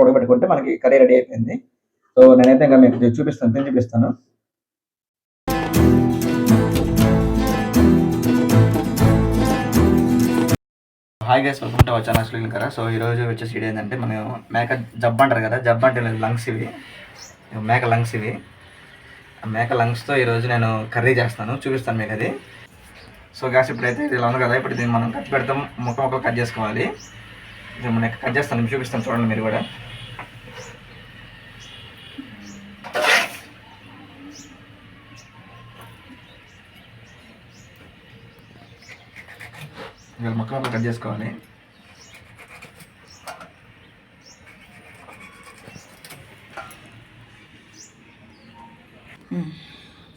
ఉడకబెట్టుకుంటే మనకి curry ready అయిపోయింది. So నేనైతే ఇంకా మీకు చూపిస్తాను తిని చూపిస్తాను. హాయ్ గైస్ వెల్కమ్ టు వచ్చాను అసలు కదా సో ఈ రోజు వచ్చేసి ఇది ఏంటంటే మనం మేక జబ్బు అంటారు కదా జబ్బు అంటే లంగ్స్ ఇవి. మేక లంగ్స్ ఇవి. మేక లంగ్స్తో ఈరోజు నేను కర్రీ చేస్తాను చూపిస్తాను మీకు అది. సో గ్యాస్ ఇప్పుడైతే ఇది ఇలా ఉంది కదా ఇప్పుడు దీన్ని మనం కట్ పెడతాం ముక్క ముక్కలు కట్ చేసుకోవాలి. ఇది కట్ చేస్తాను మీకు చూపిస్తాను చూడండి మీరు కూడా. ఇవాళ కట్ చేసుకోవాలి.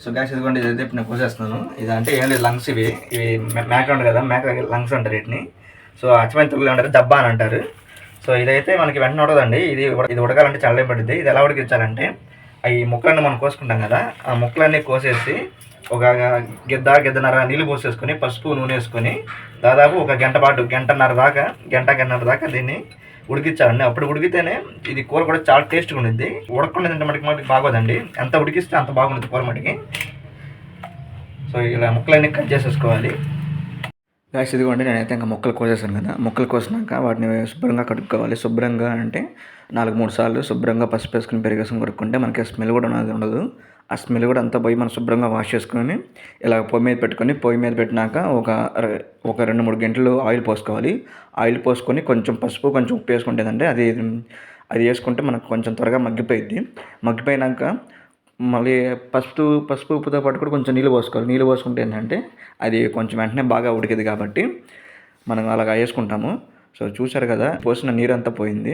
సో గ్యాస్ ఇదిగోండి ఇదైతే ఇప్పుడు నేను కోసేస్తున్నాను ఇది అంటే ఏం లేదు లంగ్స్ ఇవి. ఇవి మే- మేక ఉంటుంది కదా మేక లంగ్స్ అంటారు వీటిని సో అచ్చమైన తెలుగులో అంటారు దబ్బా అని అంటారు. సో ఇదైతే మనకి వెంటనే ఉడకదండి. ఇది ఇది ఉడకాలంటే చాలా పడుద్ది. ఇది ఎలా ఉడికించాలంటే ఈ ముక్కలన్నీ మనం కోసుకుంటాం కదా ఆ ముక్కలన్నీ కోసేసి ఒక గిద్ద గిద్దన్నర నీళ్ళు పోసేసుకొని పసుపు నూనె వేసుకొని దాదాపు ఒక గంట పాటు గంటన్నర దాకా గంట గంటన్నర దాకా దీన్ని ఉడికించాలండి. అప్పుడు ఉడికితేనే ఇది కూర కూడా చాలా టేస్ట్గా ఉండిద్ది. ఉడకుండా తింటే మటుకు మటుకు బాగోదండి. ఎంత ఉడికిస్తే అంత బాగుంటుంది కూర మటుకి. సో ఇలా ముక్కలన్నీ కట్ చేసేసుకోవాలి. గాయస్ ఇదిగోండి నేనైతే ఇంకా మొక్కలు కోసేసాను కదా. మొక్కలు కోసినాక వాటిని శుభ్రంగా కడుక్కోవాలి. శుభ్రంగా అంటే నాలుగు మూడు సార్లు శుభ్రంగా పసుపు వేసుకుని పెరిగేసుకుని కడుక్కుంటే మనకి స్మెల్ కూడా అనేది ఉండదు. ఆ స్మెల్ కూడా అంతా పోయి మనం శుభ్రంగా వాష్ చేసుకొని ఇలా పొయ్యి మీద పెట్టుకొని పొయ్యి మీద పెట్టినాక ఒక ఒక రెండు మూడు గంటలు ఆయిల్ పోసుకోవాలి. ఆయిల్ పోసుకొని కొంచెం పసుపు కొంచెం ఉప్పు వేసుకుంటుందంటే అది అది వేసుకుంటే మనకు కొంచెం త్వరగా మగ్గిపోయిద్ది. మగ్గిపోయినాక మళ్ళీ పసుపు పసుపు ఉప్పుతో పాటు కూడా కొంచెం నీళ్ళు పోసుకోవాలి. నీళ్ళు పోసుకుంటే ఏంటంటే అది కొంచెం వెంటనే బాగా ఉడికింది కాబట్టి మనం అలాగా వేసుకుంటాము. సో చూసారు కదా పోసిన నీరంతా పోయింది.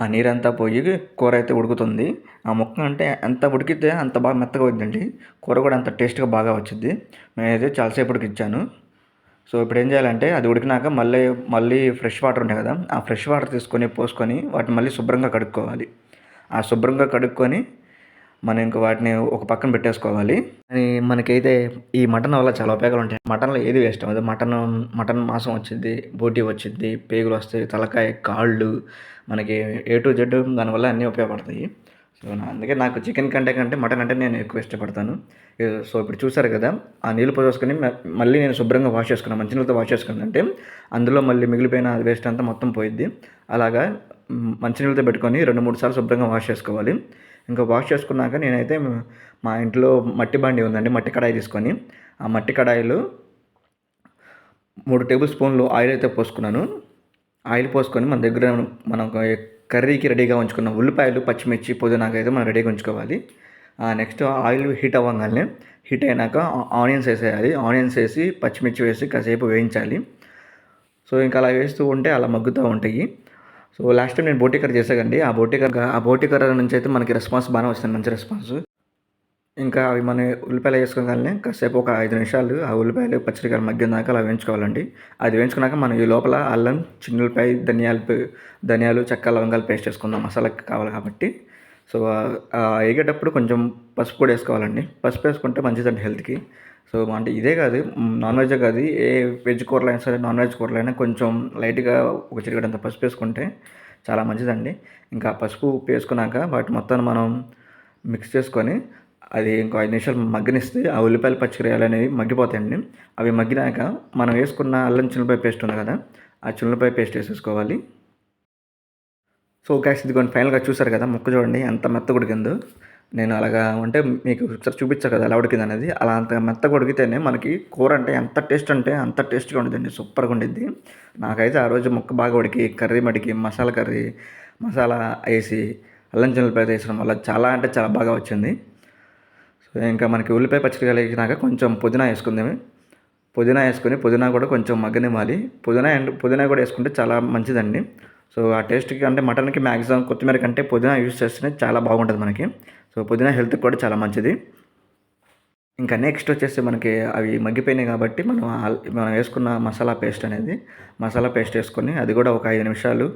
ఆ నీరంతా పోయి కూర అయితే ఉడుకుతుంది. ఆ ముక్క అంటే ఎంత ఉడికితే అంత బాగా మెత్తగా అవుతుందండి. కూర కూడా అంత టేస్ట్గా బాగా వచ్చింది. నేనైతే చాలాసేపు ఉడికిచ్చాను సో ఇప్పుడు ఏం చేయాలంటే అది ఉడికినాక మళ్ళీ మళ్ళీ ఫ్రెష్ వాటర్ ఉంటాయి కదా ఆ ఫ్రెష్ వాటర్ తీసుకొని పోసుకొని వాటిని మళ్ళీ శుభ్రంగా కడుక్కోవాలి. శుభ్రంగా కడుక్కొని మనం ఇంకా వాటిని ఒక పక్కన పెట్టేసుకోవాలి. అని మనకైతే ఈ మటన్ వల్ల చాలా ఉపయోగాలు ఉంటాయి. మటన్లో ఏది వేస్ట్ అవ్వదు. మటన్ మటన్ మాంసం వచ్చింది బోటి వచ్చింది పేగులు వస్తాయి తలకాయ కాళ్ళు మనకి ఏ టు జెడ్ దానివల్ల అన్నీ ఉపయోగపడతాయి. సో అందుకే నాకు చికెన్ కంటే కంటే మటన్ అంటే నేను ఎక్కువ ఇష్టపడతాను. సో ఇప్పుడు చూసారు కదా ఆ నీళ్ళు పోసుకొని మళ్ళీ నేను శుభ్రంగా వాష్ చేసుకున్నాను మంచినీళ్ళతో వాష్ చేసుకున్నాను అంటే అందులో మళ్ళీ మిగిలిపోయిన వేస్ట్ అంతా మొత్తం పోయిద్ది. అలాగా మంచినీళ్ళతో పెట్టుకొని రెండు మూడు సార్లు శుభ్రంగా వాష్ చేసుకోవాలి. ఇంకా వాష్ చేసుకున్నాక నేనైతే మా ఇంట్లో మట్టి బండి ఉందండి మట్టి కడాయి తీసుకొని ఆ మట్టి కడాయిలో మూడు టేబుల్ స్పూన్లు ఆయిల్ అయితే పోసుకున్నాను. ఆయిల్ పోసుకొని మన దగ్గర మనం కర్రీకి రెడీగా ఉంచుకున్న ఉల్లిపాయలు పచ్చిమిర్చి పుదీనాకు అయితే మనం రెడీగా ఉంచుకోవాలి. నెక్స్ట్ ఆయిల్ హీట్ అవ్వగానే హీట్ అయినాక ఆనియన్స్ వేసేయాలి. ఆనియన్స్ వేసి పచ్చిమిర్చి వేసి కాసేపు వేయించాలి. సో ఇంకా అలా వేస్తూ ఉంటే అలా మగ్గుతూ ఉంటాయి. సో లాస్ట్ టైం నేను బోటి కర్రీ చేసాకండి ఆ బోటి ఆ బోటి నుంచి అయితే మనకి రెస్పాన్స్ బాగానే వస్తుంది మంచి రెస్పాన్స్ ఇంకా అవి మన ఉల్లిపాయలు వేసుకోగానే కాసేపు ఒక ఐదు నిమిషాలు ఆ ఉల్లిపాయలు పచ్చడికాయలు మగ్గినాక అలా వేయించుకోవాలండి. అది వేయించుకున్నాక మనం ఈ లోపల అల్లం చిన్నులపాయ ధనియాలు ధనియాలు చెక్క లవంగాలు పేస్ట్ వేసుకుందాం మసాలాకి కావాలి కాబట్టి. సో ఎగేటప్పుడు వేగేటప్పుడు కొంచెం పసుపు కూడా వేసుకోవాలండి. పసుపు వేసుకుంటే మంచిదండి హెల్త్కి సో అంటే ఇదే కాదు. నాన్ వెజ్ కాదు. ఏ వెజ్ కూరలు అయినా సరే నాన్ వెజ్ కూరలు అయినా కొంచెం లైట్గా ఒక చిటికడంత పసుపు వేసుకుంటే చాలా మంచిదండి. ఇంకా పసుపు ఉప్పు వేసుకున్నాక వాటి మొత్తం మనం మిక్స్ చేసుకొని అది ఇంకో ఐదు నిమిషాలు మగ్గనిస్తే ఆ ఉల్లిపాయలు పచ్చిమిరపకాయలు అనేవి మగ్గిపోతాయండి. అవి మగ్గినాక మనం వేసుకున్న అల్లం చిన్నపాయ పేస్ట్ ఉంది కదా ఆ చిన్నపాయ పేస్ట్ వేసేసుకోవాలి. సో గ్యాస్ ఇదిగోండి ఫైనల్గా చూసారు కదా ముక్క చూడండి ఎంత మెత్త ఉడికిందో. నేను అలాగా అంటే మీకు ఒకసారి చూపించా కదా ఎలా ఉడికింది అనేది. అలా అంత మెత్తగా ఉడికితేనే మనకి కూర అంటే ఎంత టేస్ట్ అంటే అంత టేస్ట్గా ఉండిద్దండి. సూపర్గా ఉండిద్ది. నాకైతే ఆ రోజు ముక్క బాగా ఉడికి కర్రీ మడికి మసాలా కర్రీ మసాలా వేసి అల్లం చిన్నపాయ వేసడం వల్ల చాలా అంటే చాలా బాగా వచ్చింది. సో ఇంకా మనకి ఉల్లిపాయ పచ్చడి కలిగినాక కొంచెం పుదీనా వేసుకుందాము. పుదీనా వేసుకొని పుదీనా కూడా కొంచెం మగ్గనివ్వాలి. పుదీనా అండ్ పుదీనా కూడా వేసుకుంటే చాలా మంచిదండి. సో ఆ టేస్ట్కి అంటే మటన్కి మ్యాక్సిమం కొత్తిమీర కంటే పుదీనా యూస్ చేస్తేనే చాలా బాగుంటుంది మనకి. సో పుదీనా హెల్త్కి కూడా చాలా మంచిది. ఇంకా నెక్స్ట్ వచ్చేసి మనకి అవి మగ్గిపోయినాయి కాబట్టి మనం మనం వేసుకున్న మసాలా పేస్ట్ అనేది మసాలా పేస్ట్ వేసుకొని అది కూడా ఒక ఐదు నిమిషాలు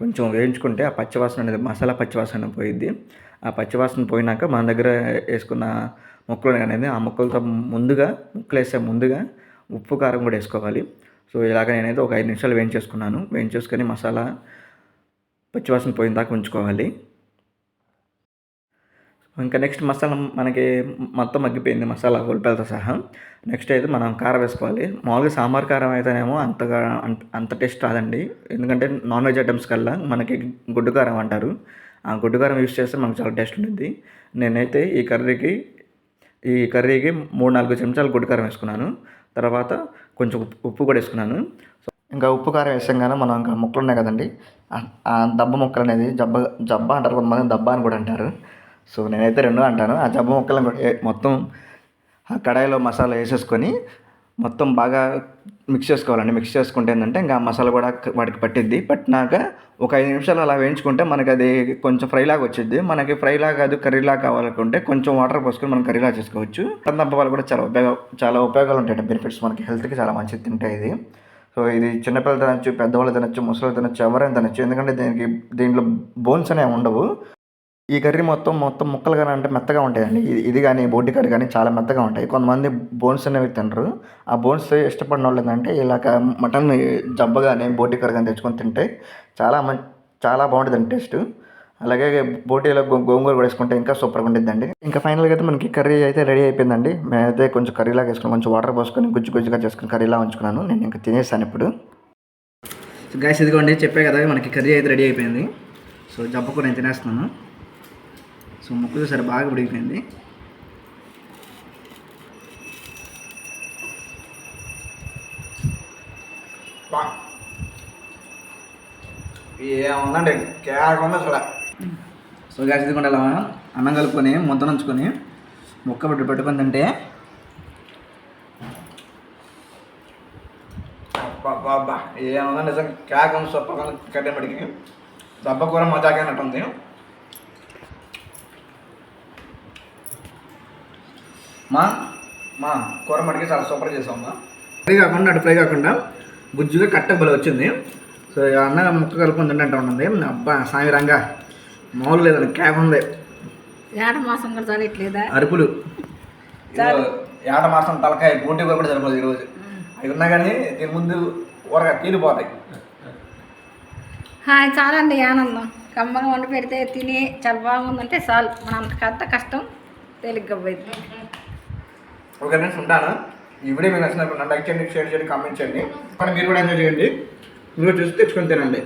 కొంచెం వేయించుకుంటే ఆ పచ్చివాసన అనేది మసాలా పచ్చివాసన పోయిద్ది. ఆ పచ్చివాసన పోయినాక మన దగ్గర వేసుకున్న ముక్కలు అనేది ఆ ముక్కలతో ముందుగా ముక్కలు వేసే ముందుగా ఉప్పు కారం కూడా వేసుకోవాలి. సో ఇలాగ నేనైతే ఒక ఐదు నిమిషాలు వేయించేసుకున్నాను. వేయించేసుకొని మసాలా పచ్చివాసన పోయిన దాకా ఉంచుకోవాలి. ఇంకా నెక్స్ట్ మసాలా మనకి మొత్తం మగ్గిపోయింది. మసాలా ఉల్లిపాయలతో సహా. నెక్స్ట్ అయితే మనం కారం వేసుకోవాలి. మామూలుగా సాంబార్ కారం అయితేనేమో అంతగా అంత అంత టేస్ట్ రాదండి. ఎందుకంటే నాన్ వెజ్ ఐటమ్స్ కల్లా మనకి గుడ్డు కారం అంటారు. ఆ గుడ్డు కారం యూస్ చేస్తే మనకు చాలా టేస్ట్ ఉంటుంది నేనైతే ఈ కర్రీకి ఈ కర్రీకి మూడు నాలుగు చెంచాలు గుడ్డు కారం వేసుకున్నాను. తర్వాత కొంచెం ఉప్పు ఉప్పు కూడా వేసుకున్నాను. సో ఇంకా ఉప్పు కారం వేసాం మనం ఇంకా ముక్కలు ఉన్నాయి కదండి. ఆ- ఆ దబ్బ ముక్కలు అనేది జబ్బ జబ్బ అంటారు కొంతమంది దబ్బ అని కూడా అంటారు. సో నేనైతే రెండు అంటాను. ఆ జబ్బ ముక్కలను కూడా మొత్తం ఆ కడాయిలో మసాలా వేసేసుకొని మొత్తం బాగా మిక్స్ చేసుకోవాలండి. మిక్స్ చేసుకుంటే ఏంటంటే ఇంకా మసాలా కూడా వాటికి పట్టిద్ది. పట్టినాక ఒక ఐదు నిమిషాలు అలా వేయించుకుంటే మనకి అది కొంచెం ఫ్రైలాగా వచ్చింది మనకి ఫ్రైలాగా కాదు కర్రీలా కావాలనుకుంటే కొంచెం వాటర్ పోసుకొని మనం కర్రీలా చేసుకోవచ్చు. కందంపాలు వాళ్ళు కూడా చాలా ఉపయోగ చాలా ఉపయోగాలు ఉంటాయి బెనిఫిట్స్ మనకి హెల్త్కి చాలా మంచిది తింటాయి ఇది. సో ఇది చిన్నపిల్లలు తినచ్చు పెద్దవాళ్ళు తినచ్చు ముసలి తినచ్చు ఎవరైనా తినచ్చు. ఎందుకంటే దీనికి దీంట్లో బోన్స్ అనేవి ఉండవు. ఈ కర్రీ మొత్తం మొత్తం ముక్కలు కానీ అంటే మెత్తగా ఉంటాయండి. ఇది కానీ బోటి కర్రీ కానీ చాలా మెత్తగా ఉంటాయి. కొంతమంది బోన్స్ అనేవి తినరు. ఆ బోన్స్ ఇష్టపడిన వాళ్ళు ఏంటంటే ఇలాగ మటన్ జబ్బ కానీ బోటి కర్రీ కానీ తెచ్చుకొని తింటే చాలా మం చాలా బాగుంటుంది టేస్ట్. అలాగే బోటీలో గోంగూర కూడా వేసుకుంటే ఇంకా సూపర్గా ఉంటుందండి ఇంకా ఫైనల్గా అయితే మనకి కర్రీ అయితే రెడీ అయిపోయిందండి. మేమైతే కొంచెం కర్రీలాగా వేసుకుని కొంచెం వాటర్ పోసుకొని గుజ్జు గుజ్జుగా చేసుకుని కర్రీలా ఉంచుకున్నాను. నేను ఇంకా తినేసాను ఇప్పుడు. సో గ్యాస్ ఇదిగోండి చెప్పే కదా మనకి కర్రీ అయితే రెడీ అయిపోయింది. సో జబ్బ కూడా నేను తినేస్తున్నాను. సో ముక్కు చూసారు బాగా ఉడికిపోయింది ఏముందండి? కేక్ ఉంది అసలు. సో గ్యాస్ ఇదిగోండి అలా అన్నం కలుపుకొని ముద్ద నుంచుకొని ముక్క పెట్టి పెట్టుకొని తింటే అబ్బా ఏమన్నా నిజం కేక్ ఉంది కట్టే పడికి దెబ్బ కూర మజాకైనట్టుంది. మా మా కూర మడికి చాలా సూపర్ చేసామమ్మా ఫ్రై కాకుండా అటు ఫ్రై కాకుండా గుజ్జుగా కట్ట బలి వచ్చింది. సో ఇక అన్న ముక్క కలుపుకొని తింటే ఉన్నది అబ్బా సామి రంగా. మామూలు లేదండి కేక్ ఉంది. ఏట మాసం కూడా చదివట్లేదా అరుపులు. ఏట మాసం తలకాయ పోటీ కూడా సరిపోదు ఈరోజు. అవి ఉన్నా కానీ దీని ముందు ఊరగా తీరిపోతాయి హాయ్ చాలండి ఆనందం. కమ్మగా వండి పెడితే తిని చాలా బాగుందంటే చాలు. మన అంత కష్టం తేలిగ్గా పోయింది. ఓకే ఫ్రెండ్స్ ఉంటాను? ఈ వీడియో మీకు నచ్చినప్పుడు లైక్ చేయండి షేర్ చేయండి కామెంట్ చేయండి. కానీ మీరు కూడా ఎంజాయ్ చేయండి. మీరు చూసి తెచ్చుకొని తినండి.